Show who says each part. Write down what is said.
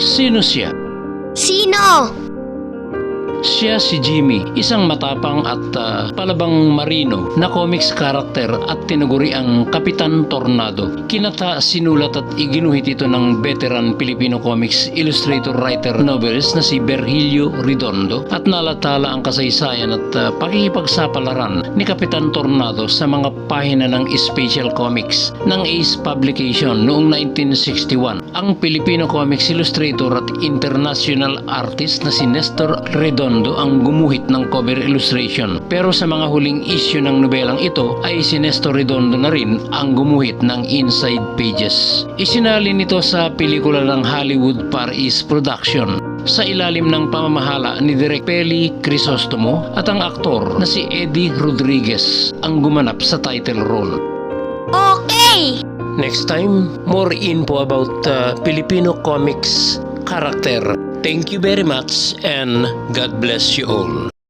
Speaker 1: Sino siya?
Speaker 2: Sino?
Speaker 1: Siya si Jimmy, isang matapang at ah, palabang marino na comics character at tinuguri ang Kapitan Tornado. Kinata, sinulat at iginuhit ito ng veteran Filipino comics illustrator writer novelist na si Berhilio Redondo at nalatala ang kasaysayan at ah, pakikipagsapalaran ni Kapitan Tornado sa mga pahina ng Special Comics ng Ace Publication noong 1961. Ang Filipino comics illustrator at international artist na si Nestor Redondo ang gumuhit ng cover illustration. Pero sa mga huling issue ng nobelang ito ay si Nestor Redondo na rin ang gumuhit ng inside pages. Isinalin nito sa pelikula ng Hollywood Far East Production sa ilalim ng pamamahala ni Direk Peli Crisostomo at ang aktor na si Eddie Rodriguez ang gumanap sa title role.
Speaker 2: Okay!
Speaker 1: Next time, more info about uh, Filipino comics character. Thank you very much and God bless you all.